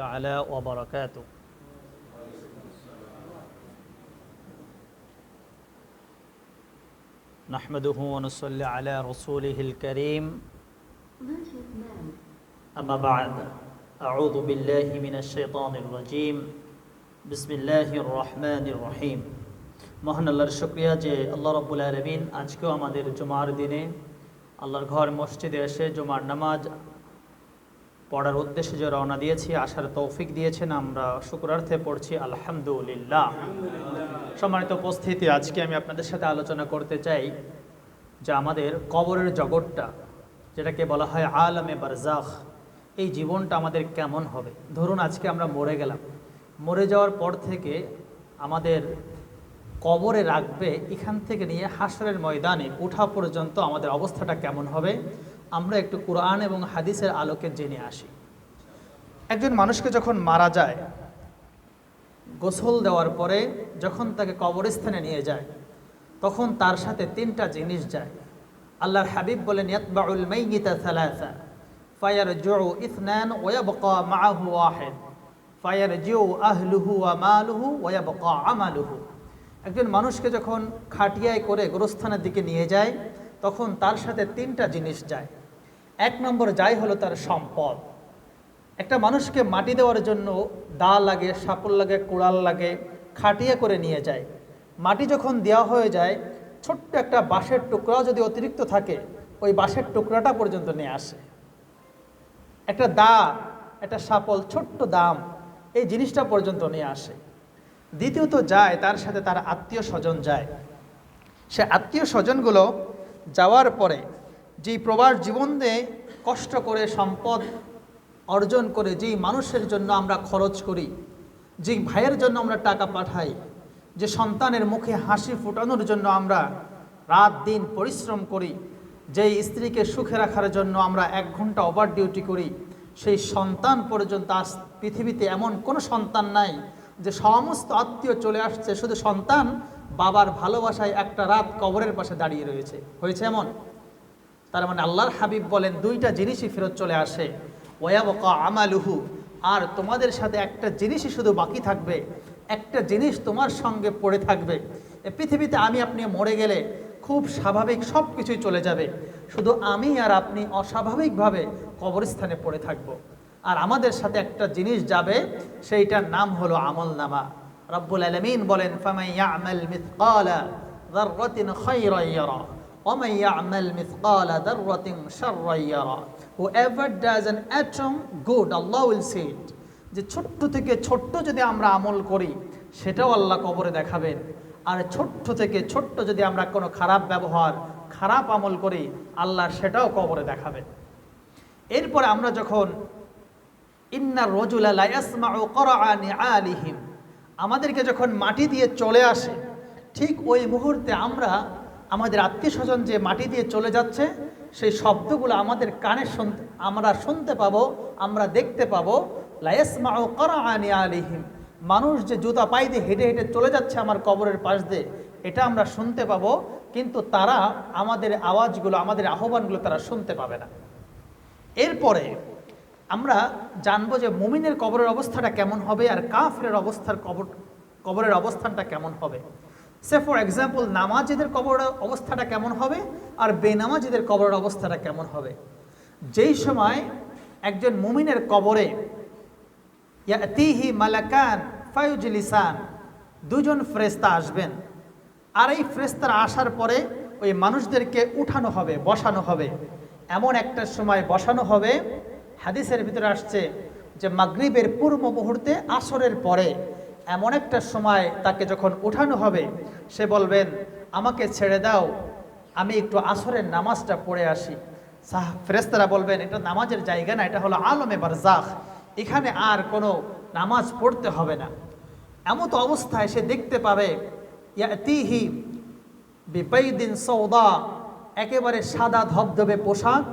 تعالى وبركاته نحمده ونصلي على رسوله الكريم أما بعد أعوذ بالله من الشيطان الرجيم بسم الله الرحمن الرحيم মহান আল্লাহর শুক্রিয়া যে আল্লাহ রব্বুল আলমিন আজকেও আমাদের জুমার দিনে আল্লাহর ঘর মসজিদে এসে জুমার নামাজ পড়ার উদ্দেশ্যে যে রওনা দিয়েছি, আসার তৌফিক দিয়েছেন, আমরা শুক্রার্থে পড়ছি, আলহামদুলিল্লাহ। সম্মানিত উপস্থিতি, আজকে আমি আপনাদের সাথে আলোচনা করতে চাই যে আমাদের কবরের জগৎটা, যেটাকে বলা হয় আলমে বারজাখ এই জীবনটা আমাদের কেমন হবে? ধরুন আজকে আমরা মরে গেলাম। মরে যাওয়ার পর থেকে আমাদের কবরে রাখবে, এখান থেকে নিয়ে হাসরের ময়দানে ওঠা পর্যন্ত আমাদের অবস্থাটা কেমন হবে? আমরা একটু কোরআন এবং হাদিসের আলোকে জেনে আসি। একজন মানুষকে যখন মারা যায়, গোসল দেওয়ার পরে যখন তাকে কবরস্থানে নিয়ে যায়, তখন তার সাথে তিনটা জিনিস যায়। আল্লাহর হাবিব বলেন, ইয়াতবাউল মাইয়িতা সালাসা ফায়ারজু ইসনান ওয়াবকা মাআহু ওয়া মালুহু আমালুহু। একজন মানুষকে যখন খাটিয়ায় করে গোরস্থানের দিকে নিয়ে যায়, তখন তার সাথে তিনটা জিনিস যায়। এক নম্বর যাই হলো তার সম্পদ। একটা মানুষকে মাটি দেওয়ার জন্য দা লাগে সাপল লাগে, কোড়াল লাগে, খাটিয়ে করে নিয়ে যায়। মাটি যখন দেওয়া হয়ে যায়, ছোট্ট একটা বাঁশের টুকরাও যদি অতিরিক্ত থাকে, ওই বাঁশের টুকরাটা পর্যন্ত নিয়ে আসে। একটা দা, একটা সাপল ছোট্ট দাম, এই জিনিসটা পর্যন্ত নিয়ে আসে। দ্বিতীয়ত যায়, তার সাথে তার আত্মীয় স্বজন যায়। সে আত্মীয় স্বজনগুলো যাওয়ার পরে যেই প্রবাস জীবন দিয়ে কষ্ট করে, সম্পদ অর্জন করে, যেই মানুষের জন্য আমরা খরচ করি, যেই ভাইয়ের জন্য আমরা টাকা পাঠাই, যে সন্তানের মুখে হাসি ফোটানোর জন্য আমরা রাত দিন পরিশ্রম করি, যেই স্ত্রীকে সুখে রাখার জন্য আমরা এক ঘণ্টা ওভার ডিউটি করি, সেই সন্তান পর্যন্ত আজ পৃথিবীতে এমন কোনো সন্তান নাই যে সমস্ত আত্মীয় চলে আসছে, শুধু সন্তান, বাবার ভালোবাসায় একটা রাত কবরের পাশে দাঁড়িয়ে রয়েছে। হয়েছে এমন? তার মানে আল্লাহর হাবিব বলেন, দুইটা জিনিসই ফেরত চলে আসে। ওয়াবকা আমালুহু, আর তোমাদের সাথে একটা জিনিসই শুধু বাকি থাকবে। একটা জিনিস তোমার সঙ্গে পড়ে থাকবে। পৃথিবীতে আমি আপনি মরে গেলে খুব স্বাভাবিক সব কিছুই চলে যাবে। শুধু আমি আর আপনি অস্বাভাবিকভাবে কবরস্থানে পড়ে থাকব। আর আমাদের সাথে একটা জিনিস যাবে, সেইটার নাম হলো আমল নামা রব্বুল আলমিন বলেন ফামাইয়া আমল মিথকালা খৈরা ইয়ারা। ومن يعمل مثقال ذرة شرا يرى whoever does an atom good Allah will see it যে ছোট্ট থেকে ছোট্ট যদি আমরা আমল করি সেটাও আল্লাহ কবরে দেখাবেন আর ছোট্ট থেকে ছোট্ট যদি আমরা কোনো খারাপ ব্যবহার খারাপ আমল করি আল্লাহ সেটাও কবরে দেখাবেন এরপরে আমরা যখন ইন্নার রজুলা লায়াসমাউ করাআনি আলিহিম আমাদেরকে যখন মাটি দিয়ে চলে আসে ঠিক ওই মুহূর্তে আমরা আমাদের আত্মীয় স্বজন যে মাটি দিয়ে চলে যাচ্ছে, সেই শব্দগুলো আমাদের কানে শুনতে আমরা শুনতে পাবো, আমরা দেখতে পাবো। লায়াসমাউ করাআনি আলিহিম। মানুষ যে জুতা পাই দিয়ে হেঁটে হেঁটে চলে যাচ্ছে আমার কবরের পাশ দিয়ে, এটা আমরা শুনতে পাবো, কিন্তু তারা আমাদের আওয়াজগুলো, আমাদের আহ্বানগুলো তারা শুনতে পাবে না। এরপরে আমরা জানব যে মুমিনের কবরের অবস্থাটা কেমন হবে আর কাফের অবস্থার কবর কবরের অবস্থানটা কেমন হবে। সে ফর এক্সাম্পল নামাজিদের কবরের অবস্থাটা কেমন হবে আর বেনামাজিদের কবরের অবস্থাটা কেমন হবে? যেই সময় একজন মুমিনের কবরে ইয়াতিহি মালাকান ফায়ুজলিসান দুজন ফ্রেস্তা আসবেন। আর এই ফ্রেস্তারা আসার পরে ওই মানুষদেরকে উঠানো হবে, বসানো হবে। এমন একটা সময় বসানো হবে, হাদিসের ভিতরে আসছে যে মাগরিবের পূর্ব মুহূর্তে আসরের পরে এমন একটা সময় তাকে যখন উঠানো হবে, সে বলবেন, আমাকে ছেড়ে দাও, আমি একটু আসরের নামাজটা পড়ে আসি। সাহ ফেরেস্তারা বলবেন, এটা নামাজের জায়গা না, এটা হলো আলমে বারজাখ এখানে আর কোনো নামাজ পড়তে হবে না। এমন তো অবস্থায় সে দেখতে পাবে, ইয়াতিহি বিপাইদিন সৌদা একেবারে সাদা ধবধবে পোশাক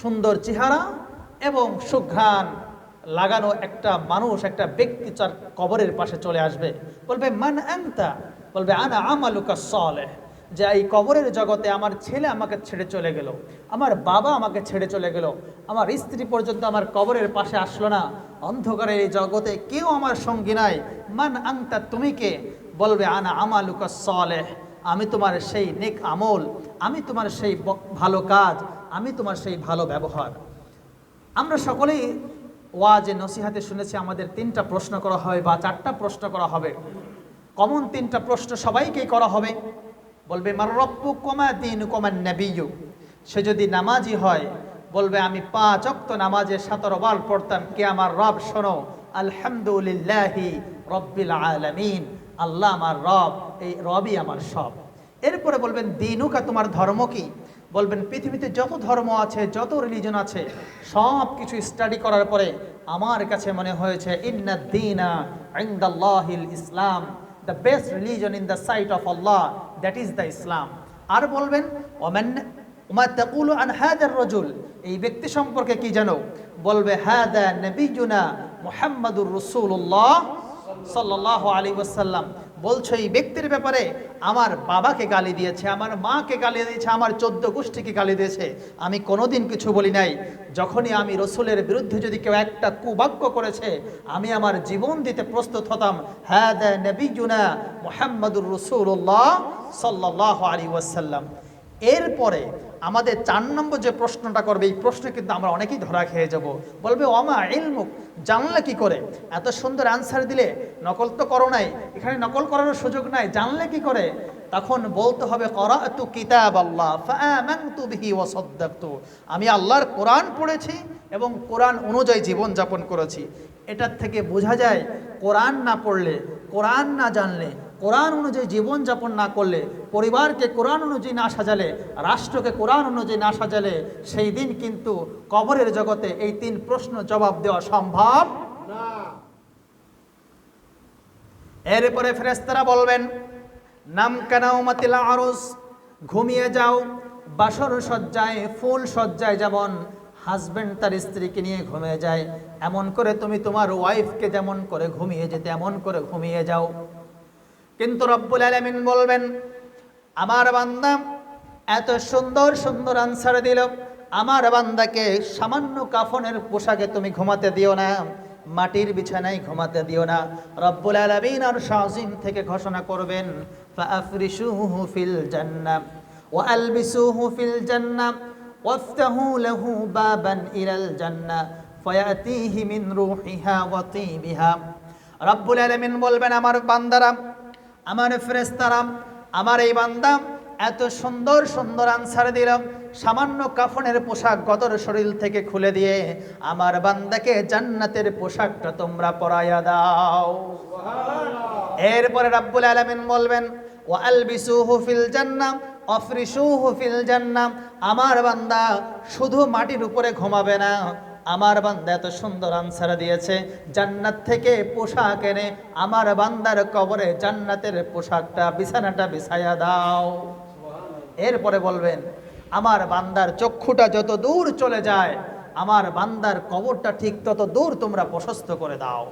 সুন্দর চেহারা এবং সুঘ্রাণ লাগানো একটা মানুষ, একটা ব্যক্তি তার কবরের পাশে চলে আসবে। বলবে, মান আংতা বলবে, আনা আমালুকা সলেহ। যে এই কবরের জগতে আমার ছেলে আমাকে ছেড়ে চলে গেল, আমার বাবা আমাকে ছেড়ে চলে গেল, আমার স্ত্রী পর্যন্ত আমার কবরের পাশে আসলো না। অন্ধকারের এই জগতে কেউ আমার সঙ্গী নাই। মান আংতা তুমি কে? বলবে, আনা আমালুকা সলেহ। আমি তোমার সেই নেক আমল, আমি তোমার সেই ভালো কাজ, আমি তোমার সেই ভালো ব্যবহার। আমরা সকলেই ওয়াজে নসিহাতে শুনেছি আমাদের তিনটা প্রশ্ন করা হবে বা চারটা প্রশ্ন করা হবে। কমন তিনটা প্রশ্ন সবাইকেই করা হবে। বলবে, মার রব্বু কমা দিন কমান নাবিয়ু সে যদি নামাজি হয়, বলবে, আমি পাঁচ অক্ত নামাজে সতেরো বাল পড়তাম। কে আমার রব? শোনো, আলহামদুলিল্লাহি রব্বিল আলামিন। আল্লাহ আমার রব, এই রবই আমার সব। এরপরে বলবেন, দিনুকা, তোমার ধর্ম কি? বলবেন, পৃথিবীতে যত ধর্ম আছে, যত রিলিজন আছে, সব কিছু স্টাডি করার পরে আমার কাছে মনে হয়েছে Islam the best religion in the sight of Allah that is the Islam আর বলবেন, ওমেন রজুল, এই ব্যক্তি সম্পর্কে কি জানো? বলবে নবিজুনা মুহাম্মাদুর রাসূলুল্লাহ সাল্লাল্লাহু আলাইহি ওয়াসাল্লাম। বলছো এই ব্যক্তির ব্যাপারে, আমার বাবাকে গালি দিয়েছে, আমার মাকে গালি দিয়েছে, আমার চোদ্দ গোষ্ঠীকে গালি দিয়েছে। আমি কোনোদিন কিছু বলি নাই। যখনই আমি রসুলের বিরুদ্ধে যদি কেউ একটা কুবাক্য করেছে, আমি আমার জীবন দিতে প্রস্তুত হতাম। হ্যাঁ দা নবীজুনা মোহাম্মদুর রসুল্লাহ সাল্লাহ আলী ওয়াসাল্লাম। এরপরে আমাদের চার নম্বর যে প্রশ্নটা করবে, এই প্রশ্ন কিন্তু আমরা অনেকেই ধরা খেয়ে যাব। বলবে অমা ইলমুক, জানলে কি করে? এত সুন্দর আনসার দিলে নকল তো করো নাই, এখানে নকল করার সুযোগ নাই, জানলে কি করে? তখন বলতে হবে, করাতু কিতাব আল্লাহ ফাআমানতু বিহি ওয়া সাদ্দাকতু। আমি আল্লাহর কোরআন পড়েছি এবং কোরআন অনুযায়ী জীবন যাপন করেছি। এটার থেকে বোঝা যায়, কোরআন না পড়লে, কোরআন না জানলে কোরআন অনুযায়ী জীবনযাপন না করলে, পরিবারকে কোরআন অনুযায়ী না সাজালে, রাষ্ট্রকে কোরআন অনুযায়ী না সাজালে, সেই দিন কিন্তু কবরের জগতে এই তিন প্রশ্ন জবাব দেওয়া সম্ভব এরপরে ফেরেস্তারা বলবেন, নাম কানাউমাতিল আরুস, ঘুমিয়ে যাও, বাসর সজ্জায়, ফুল সজ্জায় যেমন হাজবেন্ড তার স্ত্রীকে নিয়ে ঘুমিয়ে যায়, এমন করে তুমি তোমার ওয়াইফকে যেমন করে ঘুমিয়ে যেতে, এমন করে ঘুমিয়ে যাও। কিন্তু রব্বুল আলমিন বলবেন, আমার বান্দা এত সুন্দর সুন্দর আনসার দিল। আমার বান্দাকে সামান্য কাফনের পোশাকে তুমি ঘুমাতে দিও না, মাটির বিছানায় ঘুমাতে দিও না। রব্বুল আলামিন আর শাহিম থেকে ঘোষণা করবেন ফিল আলবিসুহু ফিল লাহু বাবান মিন রব্বুল আলামিন বলবেন, আমার বান্দারা আমার ফেরেস্তারা আমার এই বান্দা এত সুন্দর সুন্দর আনসার দিলাম। সামান্য কাফনের পোশাক গদর শরীর থেকে খুলে দিয়ে আমার বান্দাকে জান্নাতের পোশাকটা তোমরা পরাইয়া দাও। এরপরে রাব্বুল আলামিন বলবেন ও আলবিসুহু ফিল জান্নাম অফরিসুহু ফিল জান্নাম আমার বান্দা শুধু মাটির উপরে ঘুমাবে না আমার বান্দা এত সুন্দর আনসার দিয়েছে। জান্নাত থেকে পোশাক এনে আমার বান্দার কবরে জান্নাতের পোশাকটা, বিছানাটা বিছাইয়া দাও। এরপরে বলবেন, আমার বান্দার চক্ষুটা যত দূর চলে যায়, আমার বান্দার কবরটা ঠিক তত দূর তোমরা প্রশস্ত করে দাও।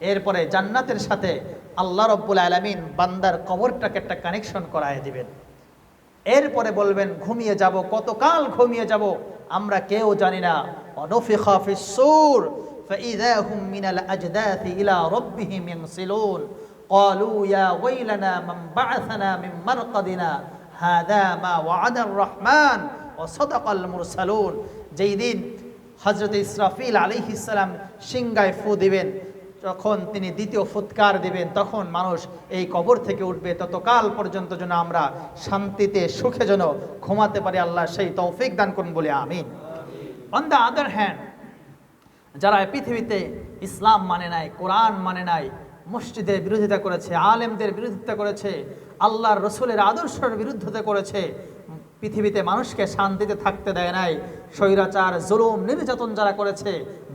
এরপরে জান্নাতের সাথে আল্লাহ রব্বুল আলমিন বান্দার কবরটাকে একটা কানেকশন করায় দিবেন। এরপরে বলবেন, ঘুমিয়ে যাব, কতকাল ঘুমিয়ে যাব? আমরা কেউ জানি না অনফিখা ফিসসুর فإذا هم من الأجداث إلى ربهم ينسلون قالوا يا ويلنا من بعثنا من مرقدنا هذا ما وعد الرحمن وصدق المرسلون যেই দিন হজরত ইসরাফিল আলিহিসাল্লাম সিংগায় ফু দিবেন যখন তিনি দ্বিতীয় ফুৎকার দিবেন, তখন মানুষ এই কবর থেকে উঠবে। ততকাল পর্যন্ত যেন আমরা শান্তিতে, সুখে যেন ঘুমাতে পারি। আল্লাহ সেই তৌফিক দান করুন বলে আমি অন দ্য আদার হ্যান্ড যারা পৃথিবীতে ইসলাম মানে নাই, কোরআন মানে নাই, মসজিদের বিরোধিতা করেছে, আলেমদের বিরোধিতা করেছে, আল্লাহর রসুলের আদর্শের বিরুদ্ধতা করেছে, পৃথিবীতে মানুষকে শান্তিতে থাকতে দেয় নাই স্বৈরাচার, জুলুম, নির্যাতন যারা করেছে,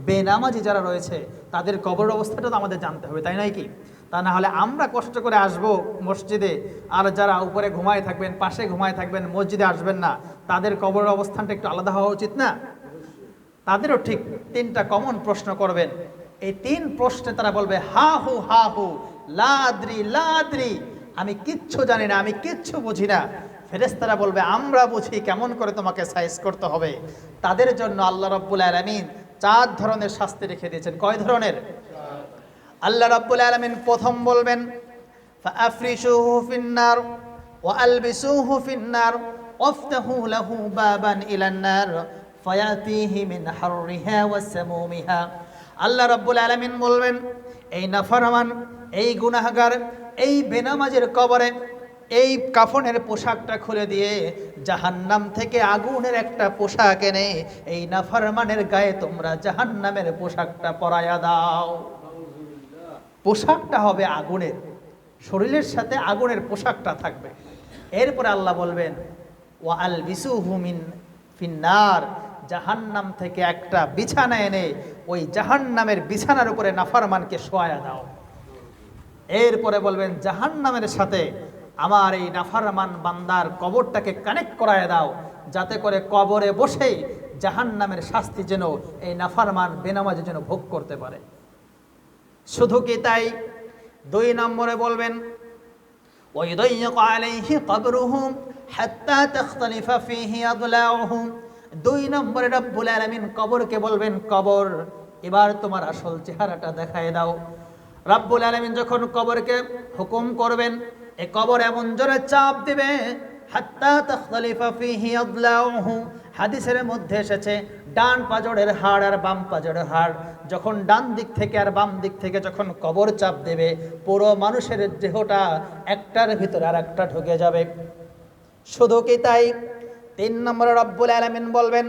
বেনামাজি যারা রয়েছে, তাদের কবর অবস্থাটা তো আমাদের জানতে হবে, তাই নয় কি? তা না হলে আমরা কষ্ট করে আসব মসজিদে, আর যারা উপরে ঘুমায় থাকবেন, পাশে ঘুমায় থাকবেন, মসজিদে আসবেন না, তাদের কবর অবস্থানটা একটু আলাদা হওয়া উচিত না? তাদেরও ঠিক তিনটা কমন প্রশ্ন করবেন। এই তিন প্রশ্নে তারা বলবে, হা হু হা হু, লাদ্রি লাদ্রি। আমি কিচ্ছু জানি না, আমি কিচ্ছু বুঝি না। ফেরেস্তারা বলবে, আমরা বুঝি কেমন করে তোমাকে সাইজ করতে হবে। তাদের জন্য আল্লাহ রব্বুল আলমিন চার ধরনের শাস্তি রেখে দিয়েছেন। কয় ধরনের? আল্লাহ রব্বুল আলমিন প্রথম বলবেন আফ্রিসুহু ফিন্নার ও আলবিসুহু ফিন্নার অফতাহু লাহু বাবান ইলান্নার ফয়াতিহি মিন হাররিহা ওয়া সামুমিহা। আল্লাহ রব্বুল আলমিন বলবেন, এই নাফরমান, এই গুনাহগার, এই বেনামাজের কবরে এই কাফনের পোশাকটা খুলে দিয়ে জাহান্নাম থেকে আগুনের একটা পোশাক এনে এই নাফারমানের গায়ে তোমরা জাহান্নামের পোশাকটা পরায়া দাও। পোশাকটা হবে আগুনের, শরীরের সাথে আগুনের পোশাকটা থাকবে। এরপরে আল্লাহ বলবেন ও আল বিসু হুমিন ফিন্নার জাহান্নাম থেকে একটা বিছানা এনে ওই জাহান্নামের বিছানার উপরে নাফারমানকে শোয়া দাও। এরপরে বলবেন, জাহান্নামের সাথে আমার এই নাফারমান বান্দার কবরটাকে কানেক্ট করায় দাও, যাতে করে কবরে বসেই জাহান নামের শাস্তি যেন এই নাফারমান বেনামাজে যেন ভোগ করতে পারে। শুধু কি তাই? দুই নম্বরে বলবেন দুই নম্বরে রব্বুল আলমিন কবরকে বলবেন, কবর, এবার তোমার আসল চেহারাটা দেখায় দাও। রব্বুল আলমিন যখন কবরকে হুকুম করবেন এ কবর এমন জোরে চাপ দিবে হাদিসের মধ্যে এসেছে, ডান পাজরের হাড় আর বাম পাজরের হাড়। যখন ডান দিক থেকে আর বাম দিক থেকে যখন কবর চাপ দেবে, পুরো মানুষের দেহটা একটার ভিতরে আর একটা ঢুকে যাবে। শুধু কি তাই? তিন নম্বরে রব্বুল আলামিন বলবেন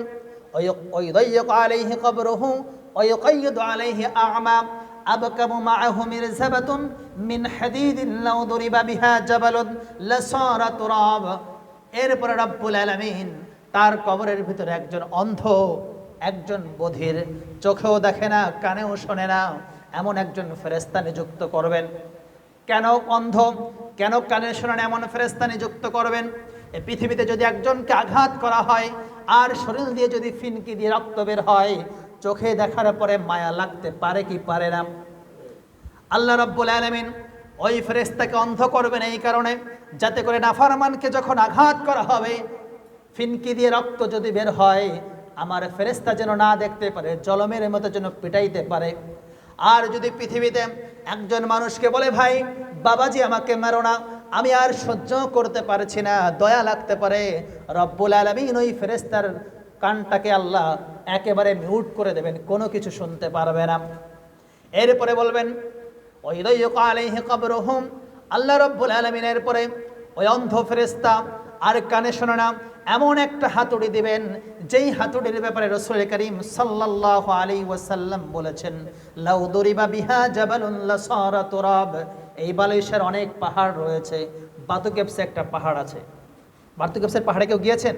আলাইহি কবরুহু আলাইহি আ'মা, আবকামু মাআহু মিরজাবাতুন মিন হাদিদিন লাউ দুরিবা বিহা জাবালুন লাসারা তুরাব। এরপরে রব্বুল আলামিন তার কবরের ভিতরে একজন অন্ধ, একজন বধির চোখেও দেখে না, কানেও শোনে না, এমন একজন ফেরেস্তা নিযুক্ত করবেন। কেন অন্ধ? কেন কানে শোনে না এমন ফেরেস্তা নিযুক্ত করবেন? এই পৃথিবীতে যদি একজনকে আঘাত করা হয়, আর শরীর দিয়ে যদি ফিনকি দিয়ে রক্ত বের হয়, চোখে দেখার পরে মায়া লাগতে পারে কি পারে না? আল্লাহ রব্বুল আলমিন ওই ফেরেস্তাকে অন্ধ করবেন এই কারণে, যাতে করে নাফারমানকে যখন আঘাত করা হবে, ফিনকি দিয়ে রক্ত যদি বের হয়, আমার ফেরেস্তা যেন না দেখতে পারে, জলমের মতো যেন পিটাইতে পারে। আর যদি পৃথিবীতে একজন মানুষকে বলে, ভাই, বাবাজি আমাকে মেরো না, আমি আর সহ্য করতে পারছি না, দয়া লাগতে পারে। রব্বুল আলমিন ওই ফেরেস্তার কানটাকে আল্লাহ একেবারে মিউট করে দেবেন, কোনো কিছু শুনতে পারবে না। এরপরে বলবেন ওই আলাইহি কবরহুম, আল্লাহ রব্বুল আলমিনের পরে ওই অন্ধ ফেরেস্তা আর কানে শোনে না, এমন একটা হাতুড়ি দিবেন, যেই হাতুড়ির ব্যাপারে রসুল করিম সাল্লাহ আলী ওয়াসাল্লাম বলেছেন লাউদরিবা বিহা জাবালুল্লাহ সারা তুরাব, এই বালিশের অনেক পাহাড় রয়েছে, বাতুকেপসে একটা পাহাড় আছে। বাতুকেপসের পাহাড়ে কেউ গিয়েছেন?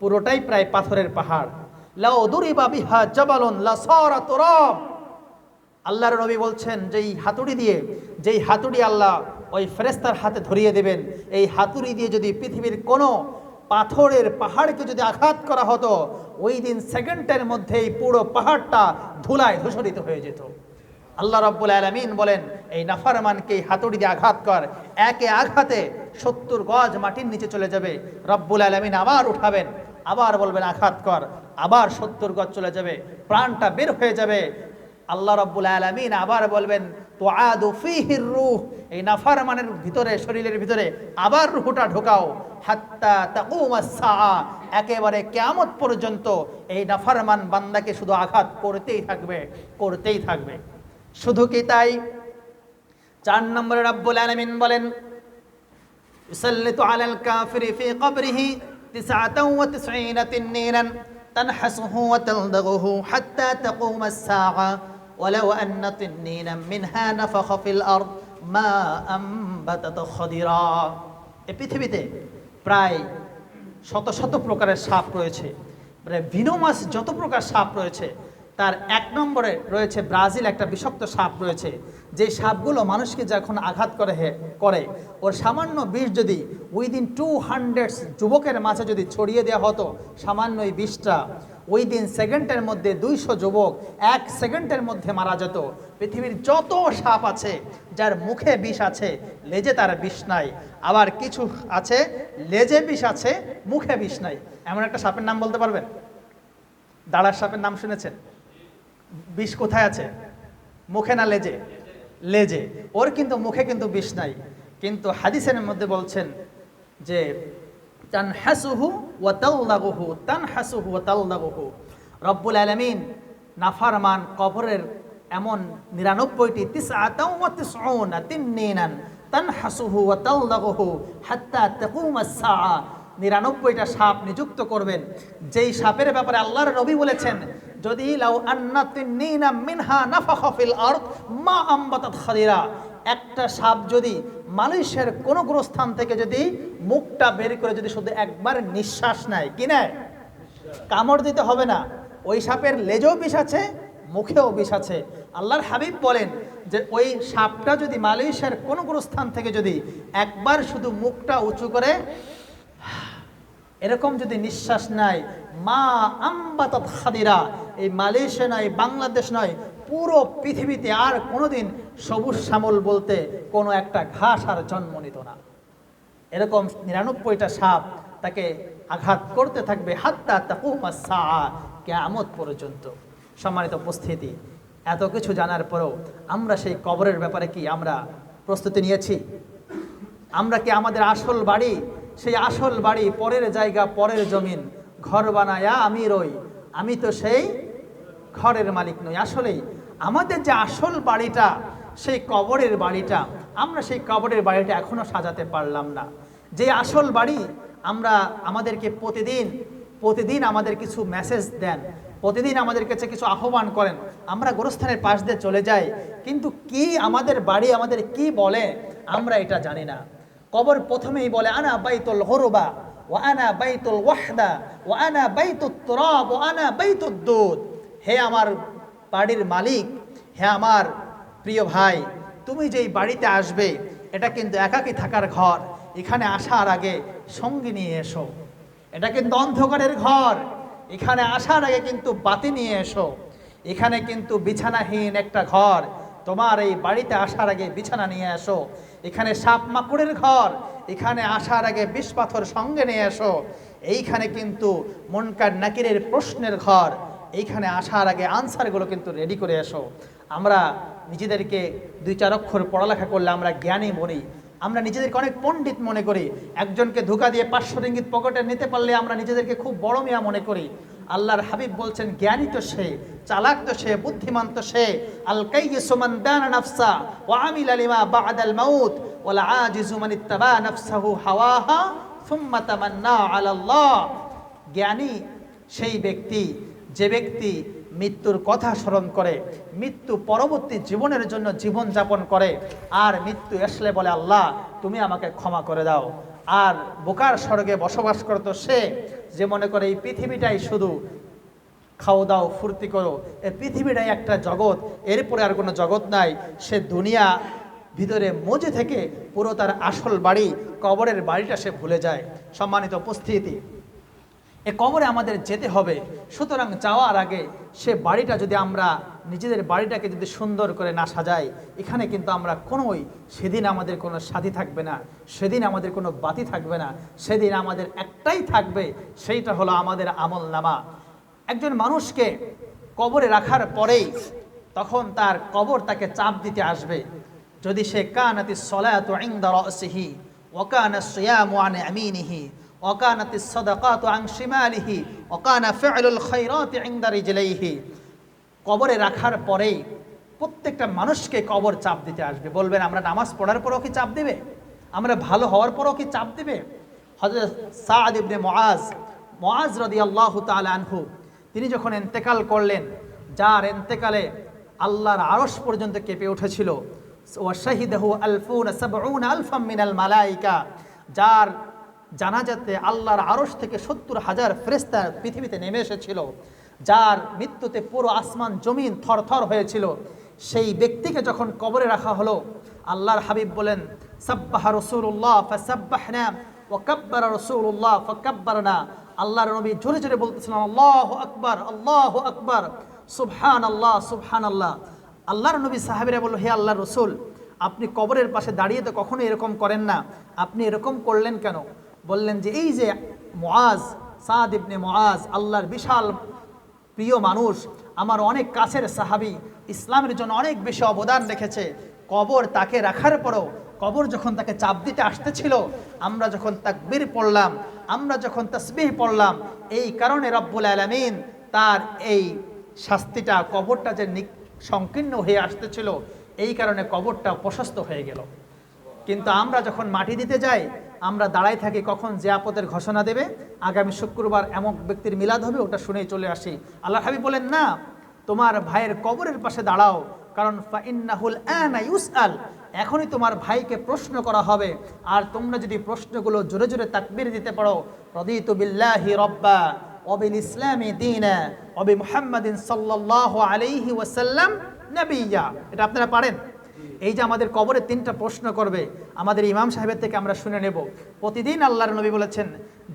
পুরোটাই প্রায় পাথরের পাহাড়। লাউদরিবা বিহা জাবালুন লা সারা তুরাব আল্লাহর নবী বলছেন, যেই হাতুড়ি দিয়ে, যেই হাতুড়ি আল্লাহ ওই ফেরেস্তার হাতে ধরিয়ে দেবেন, এই হাতুড়ি দিয়ে যদি পৃথিবীর কোনো পাথরের পাহাড়কে যদি আঘাত করা হতো, ওই দিন সেকেন্ডের মধ্যেই পুরো পাহাড়টা ধুলায় ধূসরিত হয়ে যেত। আল্লাহ রব্বুল আলমিন বলেন, এই নাফারমানকে এই হাতুড়ি দিয়ে আঘাত কর। একে আঘাতে সত্তর গজ মাটির নিচে চলে যাবে। রব্বুল আলমিন আবার উঠাবেন, আবার বলবেন, আঘাত কর। আবার সত্তর গজ চলে যাবে। প্রাণটা বের হয়ে যাবে। আল্লাহ রব্বুল আলমিন আবার বলবেন তো আদু ফিহির রুহ এই নাফারমানের ভিতরে শরীরের ভিতরে আবার রুহটা ঢোকাও হাত্তা তাকুমাসা একেবারে কেয়ামত পর্যন্ত এই নাফারমান বান্দাকে শুধু আঘাত করতেই থাকবে করতেই থাকবে শুধু কি তাই চার নম্বরে রব্বুল আলমিন বলেন يسلط على الكافر في قبره تسعة وتسعين تنينا تنحسه وتلدغه حتى تقوم الساعة ولو أن تنينا منها نفخ في الأرض ما أنبتت خضرا এই পৃথিবীতে প্রায় শত শত প্রকারের সাপ রয়েছে মানে ভিনোমাস যত প্রকার সাপ রয়েছে তার এক নম্বরে রয়েছে ব্রাজিল একটা বিষাক্ত সাপ রয়েছে যে সাপগুলো মানুষকে যখন আঘাত করে হে- করে ওর সামান্য বিষ যদি উইদিন টু হান্ড্রেড যুবকের মাঝে যদি ছড়িয়ে দেওয়া হতো সামান্য এই বিষটা ওই দিন সেকেন্ডের মধ্যে দুইশো যুবক এক সেকেন্ডের মধ্যে মারা যেত। পৃথিবীর যত সাপ আছে, যার মুখে বিষ আছে, লেজে তার বিষ নাই। আবার কিছু আছে, লেজে বিষ আছে, মুখে বিষ নাই। এমন একটা সাপের নাম বলতে পারবেন? দাঁড়ার সাপের নাম শুনেছেন? বিষ কোথায় আছে? মুখে না লেজে? লেজে। ওর কিন্তু মুখে কিন্তু বিষ নাই। কিন্তু হাদিসের মধ্যে বলছেন যে তান হাসুহু ও তাল্লাগুহু তান হাসুহু ও তাল্লাগুহু রব্বুল আলমিন নাফারমান কবরের এমন নিরানব্বইটি তিস আতাউ ও তিস তিন্নিনান তান হাসুহু ও তাল্লাগুহু হাত্তা তাকুম সাআ। নিরানব্বইটা সাপ নিযুক্ত করবেন। যেই সাপের ব্যাপারে আল্লাহর নবী বলেছেন, যদি লাউ আন্না তিন্নিনা মিনহা নাফাখা ফিল আরদ মা আম্বাতাত খাদিরা একটা সাপ যদি মানুষের কোনো কোনো স্থান থেকে যদি মুখটা বের করে যদি শুধু একবার নিঃশ্বাস নেয়, কি নেয়? কামড় দিতে হবে না। ওই সাপের লেজেও বিষ আছে, মুখেও বিষ আছে। আল্লাহর হাবিব বলেন যে, ওই সাপটা যদি মালয়েশিয়ার কোনো কোনো স্থান থেকে যদি একবার শুধু মুখটা উঁচু করে, এরকম যদি নিঃশ্বাস নাই মা আম্বাতাত খাদিরা, এই মালয়েশিয়া নয়, বাংলাদেশ নয়, পুরো পৃথিবীতে আর কোনোদিন সবুজ শ্যামল বলতে কোনো একটা ঘাস আর জন্ম নিত না। এরকম নিরানব্বইটা সাপ তাকে আঘাত করতে থাকবে, হাত্তা তাকুমা সা কেয়ামত পর্যন্ত। সম্মানিত উপস্থিতি, এত কিছু জানার পরেও আমরা সেই কবরের ব্যাপারে কি আমরা প্রস্তুতি নিয়েছি? আমরা কি আমাদের আসল বাড়ি, সেই আসল বাড়ি পরের জায়গা, পরের জমিন, ঘর বানায়া আমি রই? আমি তো সেই ঘরের মালিক নই। আসলেই আমাদের যে আসল বাড়িটা সেই কবরের বাড়িটা, আমরা সেই কবরের বাড়িটা এখনও সাজাতে পারলাম না। যে আসল বাড়ি আমরা আমাদেরকে প্রতিদিন প্রতিদিন আমাদের কিছু মেসেজ দেন, প্রতিদিন আমাদের কাছে কিছু আহ্বান করেন, আমরা গোরস্থানের পাশ দিয়ে চলে যাই, কিন্তু কি আমাদের বাড়ি আমাদের কি বলে, আমরা এটা জানি না। কবর প্রথমেই বলে, আনা বাইতুল গরবা ও আনা বাইতুল ওয়াহদা ও আনা বাইতুত তুরাব ও আনা বাইতুদ দুধ। হে আমার বাড়ির মালিক, হে আমার প্রিয় ভাই, তুমি যেই বাড়িতে আসবে, এটা কিন্তু একাকী থাকার ঘর। এখানে আসার আগে সঙ্গী নিয়ে এসো। এটা কিন্তু অন্ধকারের ঘর। এখানে আসার আগে কিন্তু বাতি নিয়ে এসো। এখানে কিন্তু বিছানাহীন একটা ঘর। তোমার এই বাড়িতে আসার আগে বিছানা নিয়ে এসো। এখানে সাপ মাকুড়ের ঘর। এখানে আসার আগে বিষ পাথর সঙ্গে নিয়ে এসো। এইখানে কিন্তু মনকার নাকিরের প্রশ্নের ঘর। এইখানে আসার আগে আনসারগুলো কিন্তু রেডি করে এসো। আমরা নিজেদেরকে দুই চার অক্ষর পড়ালেখা করলে আমরা জ্ঞানী বলি আমরা নিজেদেরকে অনেক পণ্ডিত মনে করি। একজনকে ধোকা দিয়ে পাঁচশো রিঙ্গিত পকেটে নিতে পারলে আমরা নিজেদেরকে খুব বড় মিয়া মনে করি। আল্লাহর হাবিব বলছেন, জ্ঞানী তো সে, চালাক তো সে, বুদ্ধিমান তো সে। আল কাইয়িসু মান দানা নাফসা ওয়া আমিলা লিমা বা'দাল মাউত ওয়াল আজিজু মান নাফসাহু হাওয়াহা সুম্মা তামান্না আলা আল্লাহ জ্ঞানী সেই ব্যক্তি, যে ব্যক্তি মৃত্যুর কথা স্মরণ করে, মৃত্যু পরবর্তী জীবনের জন্য জীবন যাপন করে, আর মৃত্যু আসলে বলে, আল্লাহ, তুমি আমাকে ক্ষমা করে দাও। আর বোকার স্বর্গে বসবাস করতো সে যে মনে করে, এই পৃথিবীটাই শুধু খাও দাও, ফুর্তি করো। এই পৃথিবীটাই একটা জগৎ, এরপরে আর কোনো জগৎ নাই। সে দুনিয়া ভিতরে মজে থেকে পুরো তার আসল বাড়ি, কবরের বাড়িটা সে ভুলে যায়। সম্মানিত উপস্থিতি। এ কবরে আমাদের যেতে হবে। সুতরাং যাওয়ার আগে সে বাড়িটা যদি আমরা নিজেদের বাড়িটাকে যদি সুন্দর করে না সাজাই, এখানে কিন্তু আমরা কোনোই সেদিন আমাদের কোনো সাথী থাকবে না, সেদিন আমাদের কোনো বাতি থাকবে না, সেদিন আমাদের একটাই থাকবে, সেইটা হলো আমাদের আমল নামা। একজন মানুষকে কবরে রাখার পরেই তখন তার কবর তাকে চাপ দিতে আসবে। যদি সে কানাতি সলাত ইনদা রাসিহি, ওয়া কানা সিয়ামু আন ইয়ামিনিহি ওয়া কানাতি সাদাকাতু আন শিমালিহি ওয়া কানা ফি'লুল খায়রাতি ইনদা রিজলাইহি। কবরে রাখার পরেই প্রত্যেকটা মানুষকে কবর চাপ দিতে আসবে। বলবেন, আমরা নামাজ পড়ার পরও কি চাপ দেবে? আমরা ভালো হওয়ার পরও কি চাপ দেবে? হযরত সাদ ইবনে মুআজ মুআজ রাদিয়াল্লাহু তাআলা আনহু, তিনি যখন এন্তেকাল করলেন, যার এন্তেকালে আল্লাহর আরশ পর্যন্ত কেঁপে উঠেছিল ওয়াশাহিদাহু আলফুন সাবউন আলফাম মিনাল মালাইকা, যার জানাজাতে আল্লাহর আরশ থেকে সত্তর হাজার ফেরেস্তা পৃথিবীতে নেমে এসেছিল, যার মৃত্যুতে পুরো আসমান, জমিন থরথর হয়েছিল। সেই ব্যক্তিকে যখন কবরে রাখা হলো, আল্লাহর হাবিব বলেন, সাব্বাহা রসুল্লাহ ফাসাব্বাহনা ওয়াকাব্বারা রসুল্লাহ ফাকাব্বারনা। আল্লাহর নবী জোরে জোরে বলতেছিলেন, আল্লাহ আকবার আল্লাহ আকবার সুবহান আল্লাহ সুবহান আল্লাহ আল্লাহর নবী সাহাবিরা বলল, হে আল্লাহ রসুল, আপনি কবরের পাশে দাঁড়িয়ে তো কখনো এরকম করেন না। আপনি এরকম করলেন কেন? বললেন যে, এই যে মুআজ, সাদ ইবনে মুআজ, আল্লাহর বিশাল প্রিয় মানুষ, আমার অনেক কাছের সাহাবি, ইসলামের জন্য অনেক বেশি অবদান রেখেছে। কবর তাকে রাখার পরও, কবর যখন তাকে চাপ দিতে আসতেছিল, আমরা যখন তাকবীর পড়লাম, আমরা যখন তসবিহ পড়লাম, এই কারণে রব্বুল আলমিন তার এই শাস্তিটা, কবরটা যে সংকীর্ণ হয়ে আসতেছিল, এই কারণে কবরটা প্রশস্ত হয়ে গেল। কিন্তু আমরা যখন মাটি দিতে যাই আমরা দাঁড়াই থাকি কখন যে আপদের ঘোষণা দেবে। আগামী শুক্রবার এমন ব্যক্তির মিলাদ হবে, ওটা শুনেই চলে আসি। আল্লাহ হাবি বলেন, না, তোমার ভাইয়ের কবরের পাশে দাঁড়াও, কারণ ফাইন্নাহুল ইউসআল, এখনই তোমার ভাইকে প্রশ্ন করা হবে। আর তোমরা যদি প্রশ্নগুলো জোরে জোরে তাকবীর দিতে পারো, রদিতু বিল্লাহি রব্বা, অবিল ইসলামী দিনা, অবি মুহাম্মাদিন সাল্লাল্লাহু আলাইহি ওয়াসাল্লাম নবিয়্যা এটা আপনারা পারেন। এই যে আমাদের কবরে তিনটা প্রশ্ন করবে, আমাদের ইমাম সাহেবের থেকে আমরা শুনে নেব। প্রতিদিন আল্লাহর নবী বলেছেন,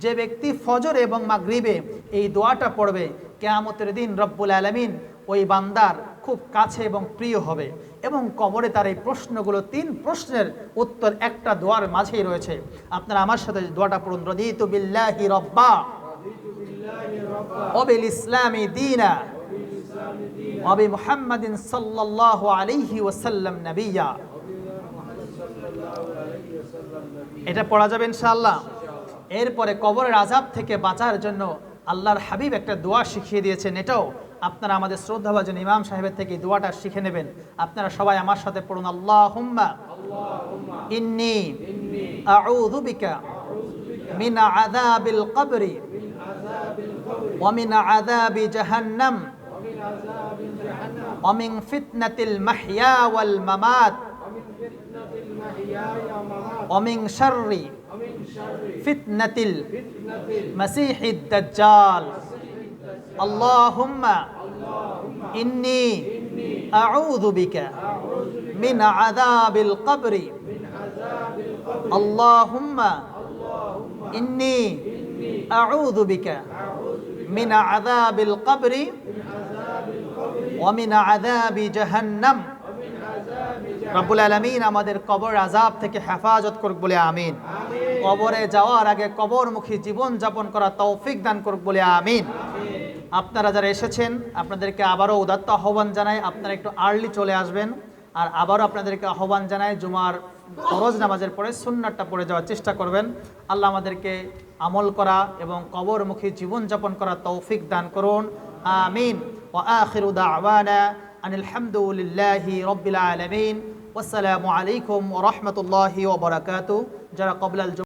যে ব্যক্তি ফজর এবং মাগরিবে এই দোয়াটা পড়বে, কেয়ামতের দিন রব্বুল আলমিন ওই বান্দার খুব কাছে এবং প্রিয় হবে। এবং কবরে তার এই প্রশ্নগুলো তিন প্রশ্নের উত্তর একটা দোয়ার মাঝেই রয়েছে। আপনারা আমার সাথে দোয়াটা পড়ুন, রদিতু বিল্লাহি রব্বা অবিল ইসলামী দিনা। অবি মুহাম্মাদিন সাল্লাল্লাহু আলাইহি ওয়াসাল্লাম নবিয়া। এটা পড়া যাবে ইনশাআল্লাহ। এরপরে কবরের আজাব থেকে বাঁচার জন্য আল্লাহর হাবিব একটা দোয়া শিখিয়ে দিয়েছেন। এটাও আপনারা আমাদের শ্রদ্ধাভাজন ইমাম সাহেবের থেকে দোয়াটা শিখে নেবেন। আপনারা সবাই আমার সাথে পড়ুন আল্লাহ হুম্মা ইন্নি আউযু বিকা মিন আযাবিল কবরি ومن عذاب جهنم ومن فتنة المحيا والممات ومن شر فتنة المسيح الدجال اللهم إني أعوذ بك من عذاب القبر اللهم إني أعوذ بك من عذاب القبر অমিন আদাবি জাহান্নাম। রব্বুল আলামিন আমাদের কবর আজাব থেকে হেফাজত করুক বলে আমিন। কবরে যাওয়ার আগে কবরমুখী জীবন যাপন করা তৌফিক দান করুক বলে আমিন। আপনারা যারা এসেছেন, আপনাদেরকে আবারও উদাত্ত আহ্বান জানাই। আপনারা একটু আর্লি চলে আসবেন আর আবারও আপনাদেরকে আহ্বান জানাই, জুমার ফরজ নামাজের পরে সুন্নারটা পড়ে যাওয়ার চেষ্টা করবেন। আল্লাহ আমাদেরকে আমল করা এবং কবরমুখী জীবন যাপন করা তৌফিক দান করুন। আমিন ও আখিরু দাওয়ানা আনিল হামদুলিল্লাহি রব্বিল আলামিন ওয়াসসালামু আলাইকুম ওয়া রাহমাতুল্লাহি ওয়া বারাকাতুহু যারা কবলাল